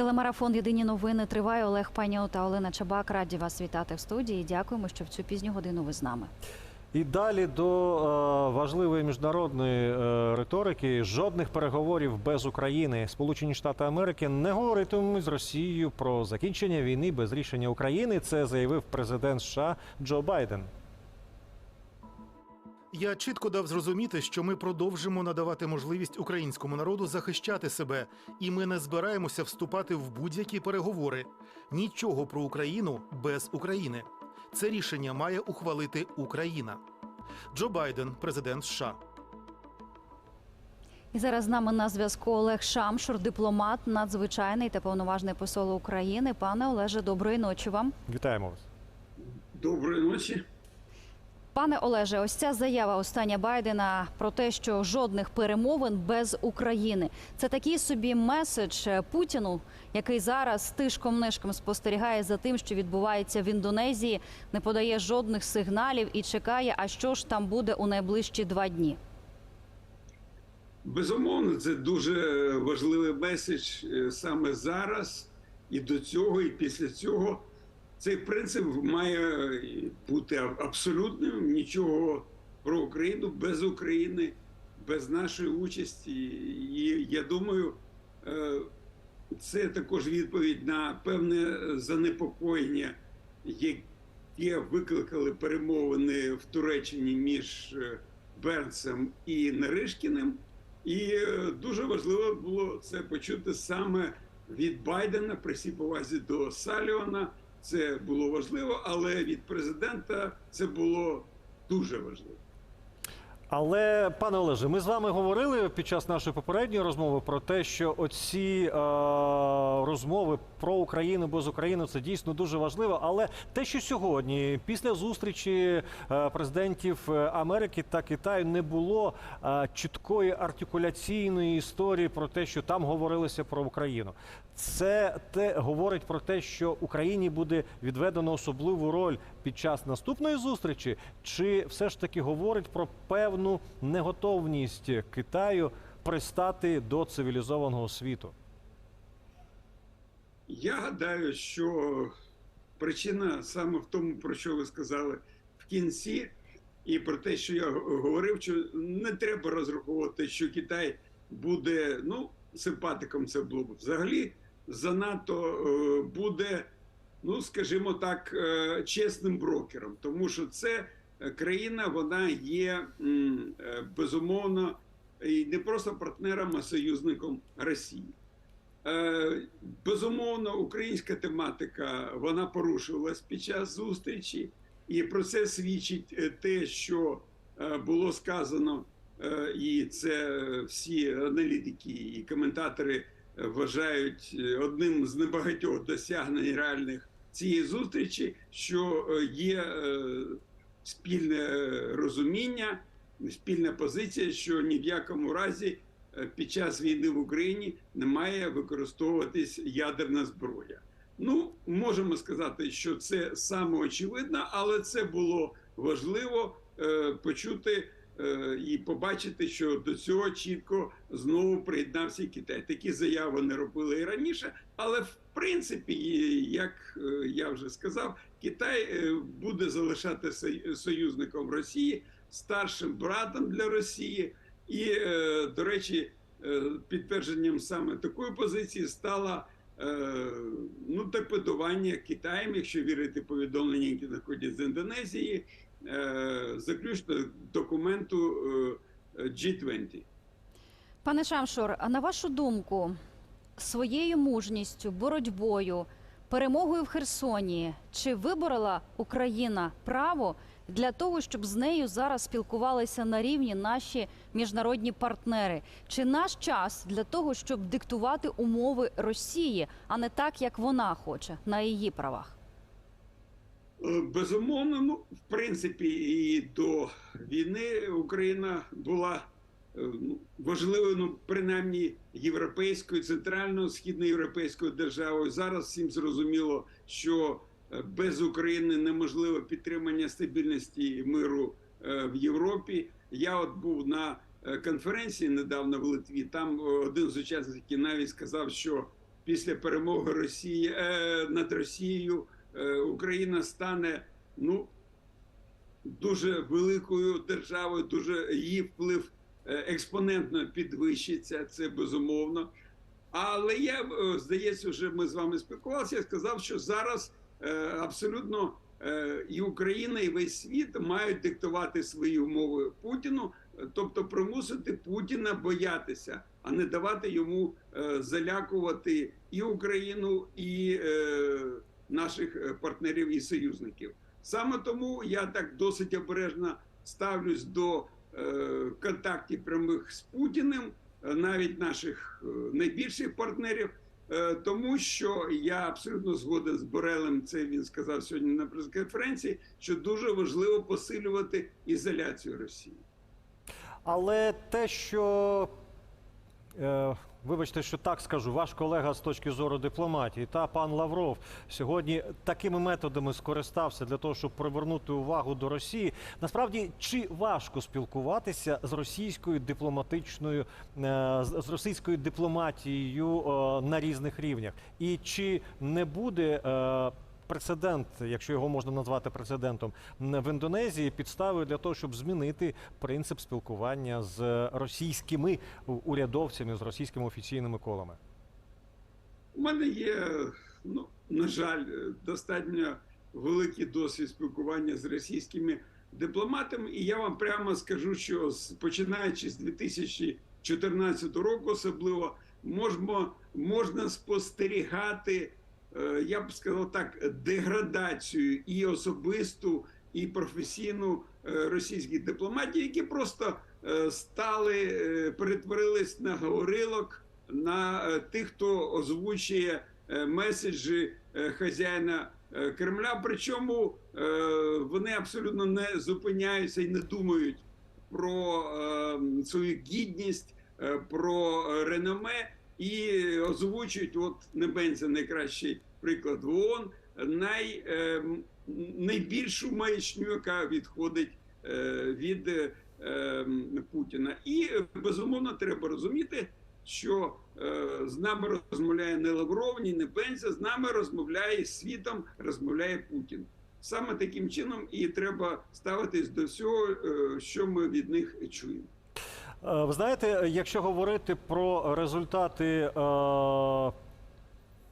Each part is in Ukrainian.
Телемарафон Єдині новини триває. Олег Паніо та Олена Чабак. Раді вас вітати в студії. Дякуємо, що в цю пізню годину ви з нами. І далі до е, важливої міжнародної е, риторики жодних переговорів без України. Сполучені Штати Америки не говоритимуть з Росією про закінчення війни без рішення України. Це заявив президент США Джо Байден. Я чітко дав зрозуміти, що ми продовжимо надавати можливість українському народу захищати себе, і ми не збираємося вступати в будь-які переговори. Нічого про Україну без України. Це рішення має ухвалити Україна. Джо Байден, президент США. І зараз з нами на зв'язку Олег Шамшур, дипломат, надзвичайний та повноважний посол України. Пане Олеже, доброї ночі вам. Вітаємо вас. Доброї ночі. Пане Олеже, ось ця заява остання Байдена про те, що жодних перемовин без України. Це такий собі меседж Путіну, який зараз тишком нишком спостерігає за тим, що відбувається в Індонезії, не подає жодних сигналів і чекає, а що ж там буде у найближчі два дні. Безумовно, це дуже важливий меседж е, саме зараз, і до цього, і після цього. Цей принцип має бути абсолютним. Нічого про Україну без України, без нашої участі. І я думаю, е, це також відповідь на певне занепокоєння, яке викликали перемовини в Туреччині між е, Бернцем і Наришкіним. І е, дуже важливо було це почути саме від Байдена при всій повазі до Саліона. Це було важливо, але від президента це було дуже важливо. Але пане Олеже, ми з вами говорили під час нашої попередньої розмови про те, що оці е, розмови про Україну без України це дійсно дуже важливо. Але те, що сьогодні, після зустрічі е, президентів Америки та Китаю, не було е, чіткої артикуляційної історії про те, що там говорилося про Україну. Це те говорить про те, що Україні буде відведено особливу роль під час наступної зустрічі, чи все ж таки говорить про певну неготовність Китаю пристати до цивілізованого світу? Я гадаю, що причина саме в тому, про що ви сказали в кінці, і про те, що я говорив, що не треба розраховувати, що Китай буде ну симпатиком. Це було б взагалі занадто е, буде, ну скажімо так, е, чесним брокером, тому що це країна, вона є е, безумовно і не просто партнером, а союзником Росії. Е, Безумовно, українська тематика вона порушувалась під час зустрічі, і про це свідчить е, те, що е, було сказано, і це всі аналітики і коментатори вважають одним з небагатьох досягнень реальних цієї зустрічі, що є спільне розуміння, спільна позиція, що ні в якому разі під час війни в Україні не має використовуватись ядерна зброя. Ну, можемо сказати, що це самоочевидно, але це було важливо е, почути е, і побачити, що до цього чітко знову приєднався Китай. Такі заяви не робили і раніше, але в принципі, як е, я вже сказав, Китай е, буде залишати союзником Росії, старшим братом для Росії. І, е, до речі, е, підтвердженням саме такої позиції стало е, ну, торпедування Китаєм, якщо вірити повідомленням, які надходять з Індонезії, заключно документу е, G20. Пане Шамшур, а на вашу думку, своєю мужністю, боротьбою, перемогою в Херсоні, чи виборола Україна право для того, щоб з нею зараз спілкувалися на рівні наші міжнародні партнери? Чи наш час для того, щоб диктувати умови Росії, а не так, як вона хоче, на її правах? Е, Безумовно, ну в принципі, і до війни Україна була е, ну, важливою, ну принаймні європейською, центрально-східноєвропейською державою. Зараз всім зрозуміло, що без України неможливе підтримання стабільності і миру е, в Європі. Я от був на е, конференції недавно в Литві. Там е, один з учасників навіть сказав, що після перемоги Росії над Росією Україна стане ну дуже великою державою, дуже її вплив експонентно підвищиться. Це безумовно. Але я здається, вже ми з вами спілкувалися. Я сказав, що зараз абсолютно е, і Україна, і весь світ мають диктувати свої умови Путіну, е, тобто примусити Путіна боятися, а не давати йому е, залякувати і Україну, і е, наших е, партнерів і союзників. Саме тому я так досить обережно ставлюсь до е, контактів прямих з Путіним, е, навіть наших е, найбільших партнерів. Е, Тому що я абсолютно згоден з Борелем, це він сказав сьогодні на прес-конференції, що дуже важливо посилювати ізоляцію Росії. Але те, що е, вибачте, що так скажу, ваш колега з точки зору дипломатії та пан Лавров сьогодні такими методами скористався для того, щоб привернути увагу до Росії. Насправді, чи важко спілкуватися з російською дипломатичною е, з російською дипломатією е, на різних рівнях? І чи не буде прецедент, якщо його можна назвати прецедентом, в Індонезії підставою для того, щоб змінити принцип спілкування з російськими урядовцями, з російськими офіційними колами? У мене є, ну на жаль, достатньо великий досвід спілкування з російськими дипломатами, і я вам прямо скажу, що починаючи з 2014 року, особливо можна, можна спостерігати, я б сказав так, деградацію і особисту, і професійну е, російських дипломатів, які просто е, стали, е, перетворились на говорилок на е, тих, хто озвучує е, меседжі е, хазяїна е, Кремля. Причому е, вони абсолютно не зупиняються і не думають про е, свою гідність, е, про е, реноме і озвучують, от Небенця найкращий приклад в ООН, най, е, найбільшу маячню, яка відходить е, від е, Путіна. І безумовно треба розуміти, що е, з нами розмовляє не Лавров, ні не Пензя, з нами розмовляє світом, розмовляє Путін. Саме таким чином і треба ставитись до всього, е, що ми від них чуємо. Е, Ви знаєте, якщо говорити про результати е,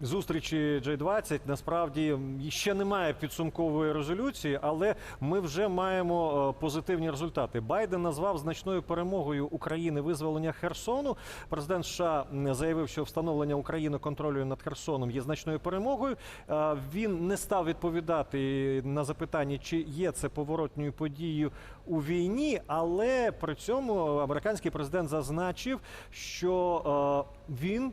зустрічі G20, насправді ще немає підсумкової резолюції, але ми вже маємо е, позитивні результати. Байден назвав значною перемогою України визволення Херсону. Президент США заявив, що встановлення України контролю над Херсоном є значною перемогою. Е, Він не став відповідати на запитання, чи є це поворотною подією у війні, але при цьому американський президент зазначив, що е, він.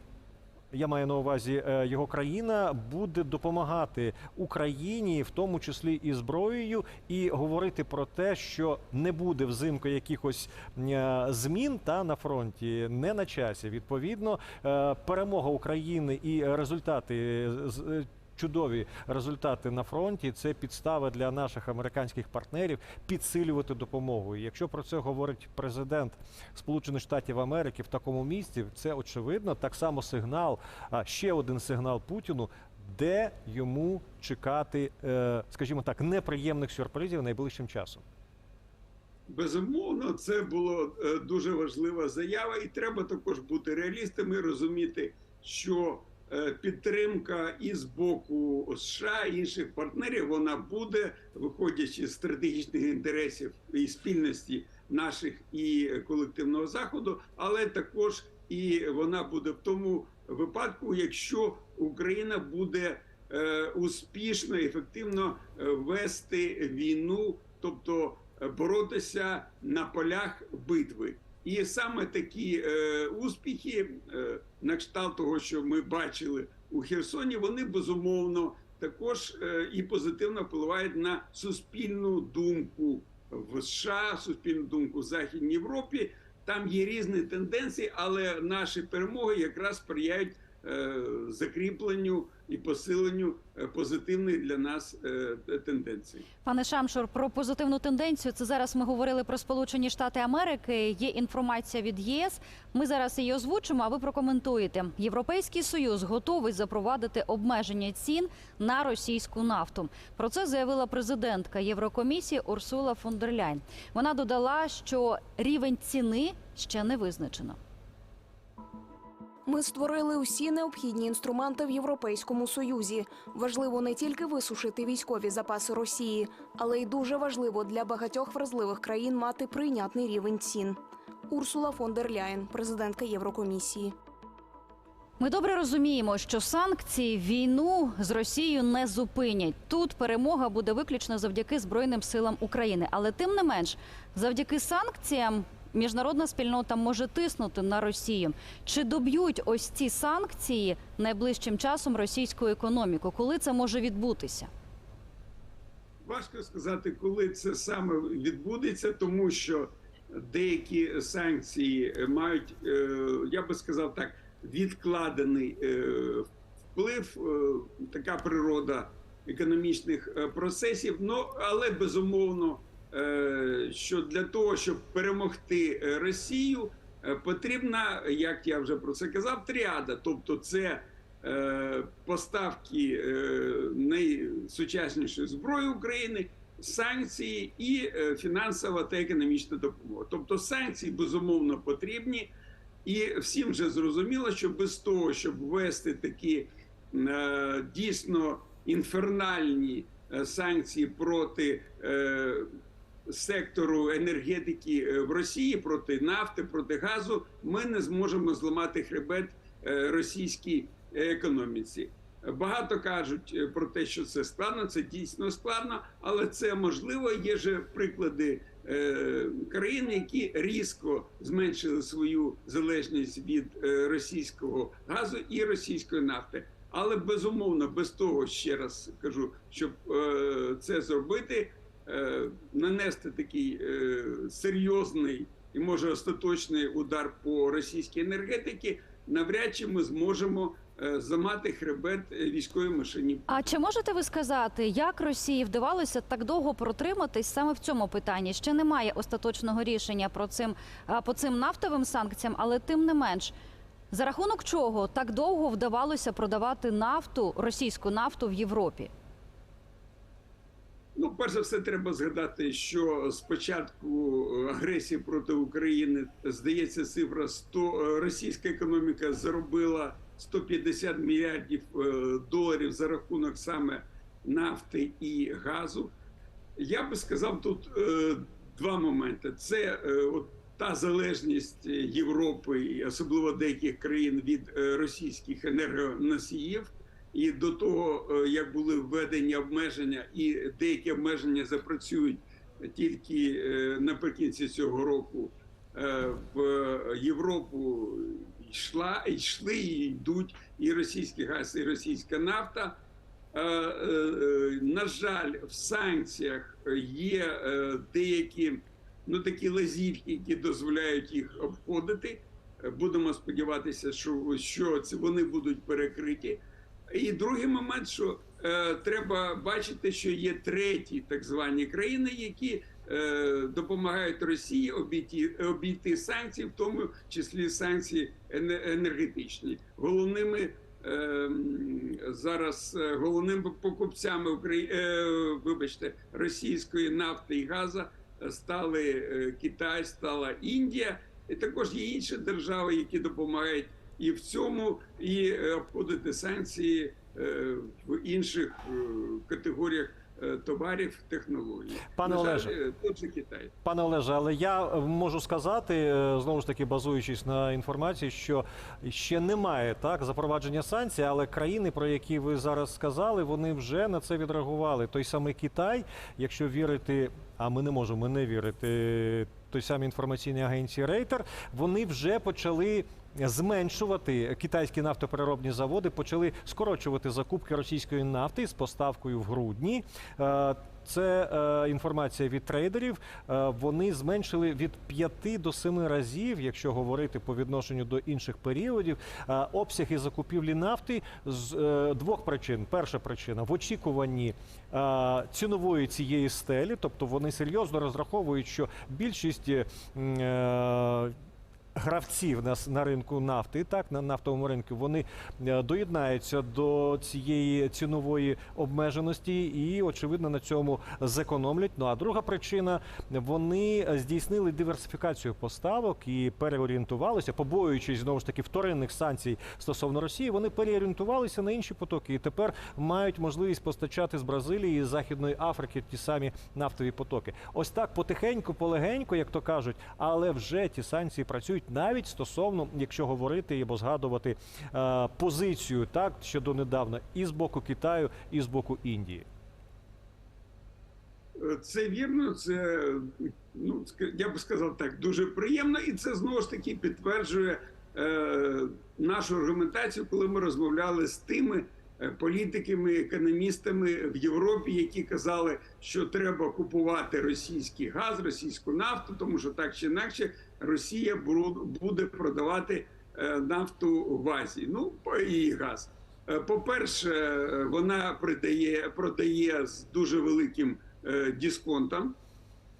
Я маю на увазі е, його країна буде допомагати Україні, в тому числі і зброєю, і говорити про те, що не буде взимку якихось е, змін та на фронті, не на часі. Відповідно, е, перемога України і результати чудові результати на фронті це підстава для наших американських партнерів підсилювати допомогу. І якщо про це говорить президент Сполучених Штатів Америки в такому місці, це очевидно так само сигнал, а ще один сигнал Путіну. Де йому чекати, е, скажімо так, неприємних сюрпризів найближчим часом? Безумовно, це була е, дуже важлива заява, і треба також бути реалістами, і розуміти, що підтримка і з боку США і інших партнерів вона буде, виходячи з стратегічних інтересів і спільності наших і колективного заходу, але також і вона буде в тому випадку, якщо Україна буде е, успішно ефективно е, вести війну, тобто е, боротися на полях битви. І саме такі е, успіхи, е, на кшталт того, що ми бачили у Херсоні, вони безумовно також е, і позитивно впливають на суспільну думку в США, суспільну думку в Західній Європі. Там є різні тенденції, але наші перемоги якраз сприяють закріпленню і посиленню е, позитивних для нас е, тенденцій. Пане Шамшур, про позитивну тенденцію. Це зараз ми говорили про Сполучені Штати Америки. Є інформація від ЄС. Ми зараз її озвучимо. А ви прокоментуєте. Європейський союз готовий запровадити обмеження цін на російську нафту. Про це заявила президентка Єврокомісії Урсула фон дер Ляйн. Вона додала, що рівень ціни ще не визначено. Ми створили усі необхідні інструменти в Європейському Союзі. Важливо не тільки висушити військові запаси Росії, але й дуже важливо для багатьох вразливих країн мати прийнятний рівень цін. Урсула фон дер Ляєн, президентка Єврокомісії. Ми добре розуміємо, що санкції війну з Росією не зупинять. Тут перемога буде виключно завдяки Збройним силам України. Але тим не менш, завдяки санкціям міжнародна спільнота може тиснути на Росію. Чи доб'ють ось ці санкції найближчим часом російську економіку? Коли це може відбутися? Важко сказати, коли це саме відбудеться, тому що деякі санкції мають, е, я би сказав так, відкладений е, вплив, е, така природа економічних процесів. Ну але безумовно, що для того, щоб перемогти е, Росію, е, потрібна, як я вже про це казав, тріада, тобто це. е, Поставки е, найсучаснішої зброї України, санкції і е, фінансова та економічна допомога. Тобто санкції безумовно потрібні, і всім вже зрозуміло, що без того, щоб ввести такі е, дійсно інфернальні е, санкції проти е, сектору енергетики е, в Росії, проти нафти, проти газу, ми не зможемо зламати хребет е, російській економіці. Багато кажуть е, про те, що це складно, це дійсно складно, але це можливо. Є же приклади країн, які різко зменшили свою залежність від російського газу і російської нафти. Але безумовно, без того ще раз кажу, щоб це зробити, нанести такий е, серйозний і може остаточний удар по російській енергетиці, навряд чи ми зможемо е, зламати хребет е, військової машині. А чи можете ви сказати, як Росії вдавалося так довго протриматись саме в цьому питанні? Ще немає остаточного рішення про цим по цим нафтовим санкціям, але тим не менш, за рахунок чого так довго вдавалося продавати нафту, російську нафту в Європі? Ну, перш за все, треба згадати, що з початку е, агресії проти України здається, цифра 100, е, російська економіка заробила 150 мільярдів е, доларів за рахунок саме нафти і газу. Я би сказав тут два моменти: це от та залежність Європи, особливо деяких країн від російських енергоносіїв. І до того, е, як були введені обмеження, і деякі обмеження запрацюють тільки е, наприкінці цього року, е, в Європу йшла, йшли і йдуть і російський газ, і російська нафта. На жаль, в санкціях є деякі ну такі лазівки, які дозволяють їх обходити. Будемо сподіватися, що, що вони будуть перекриті. І другий момент, що е, треба бачити, що є треті так звані країни, які е, допомагають Росії обійти, обійти санкції, в тому числі санкції енергетичні. Головними е, зараз е, головними покупцями Украї... е, вибачте, російської нафти і газа стали е, Китай, стала Індія, і також є інші держави, які допомагають і в цьому, і е, обходити санкції е, в інших е, категоріях товарів, технологій. Пане жаль, Олеже. же Китай. Пане Олеже, але я можу сказати, знову ж таки, базуючись на інформації, що ще немає так запровадження санкцій, але країни, про які ви зараз сказали, вони вже на це відреагували. Той самий Китай, якщо вірити, а ми не можемо не вірити той самій інформаційній агенції Рейтер, вони вже почали зменшувати китайські нафтопереробні заводи, почали скорочувати закупки російської нафти з поставкою в грудні. Це е, інформація від трейдерів. Е, вони зменшили від 5 до 7 разів, якщо говорити по відношенню до інших періодів, е, обсяги закупівлі нафти з е, двох причин. Перша причина в очікуванні е, цінової цієї стелі, тобто вони серйозно розраховують, що більшість. е, Гравців на, на ринку нафти, так на нафтовому ринку, вони е, доєднаються до цієї цінової обмеженості і, очевидно, на цьому зекономлять. Ну а друга причина вони здійснили диверсифікацію поставок і переорієнтувалися, побоюючись знову ж таки вторинних санкцій стосовно Росії. Вони переорієнтувалися на інші потоки і тепер мають можливість постачати з Бразилії і Західної Африки ті самі нафтові потоки. Ось так потихеньку, полегеньку, як то кажуть, але вже ті санкції працюють навіть стосовно, якщо говорити або згадувати е, позицію так щодо недавно і з боку Китаю, і з боку Індії. Це вірно, це ну я би сказав так, дуже приємно, і це знову ж таки підтверджує е, нашу аргументацію, коли ми розмовляли з тими е, політиками, економістами в Європі, які казали, що треба купувати російський газ, російську нафту, тому що так чи інакше Росія буде продавати е, нафту в Азії. Ну і газ. Е, По-перше, вона продає, продає з дуже великим е, дисконтом.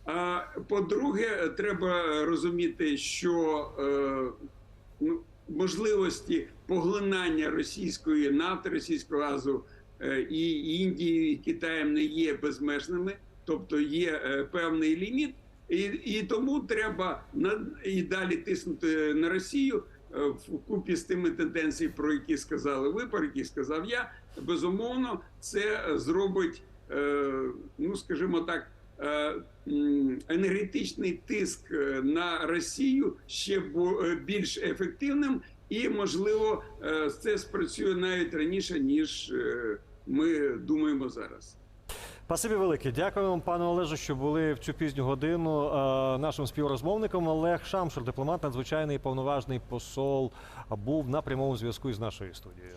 А по-друге, треба розуміти, що ну, можливості поглинання російської нафти, російського газу і Індією, і Китаєм не є безмежними, тобто є певний ліміт, і, і тому треба на, і далі тиснути на Росію е, в купі з тими тенденціями, про які сказали ви, про які сказав я. Безумовно, це зробить, е, ну скажімо так. е, Енергетичний тиск на Росію ще більш ефективним, і можливо це спрацює навіть раніше ніж ми думаємо зараз. Спасибі велике. Дякую вам, пане Олеже, що були в цю пізню годину. Е, Нашим співрозмовником Олег Шамшур, дипломат, надзвичайний повноважний посол, був на прямому зв'язку із нашою студією.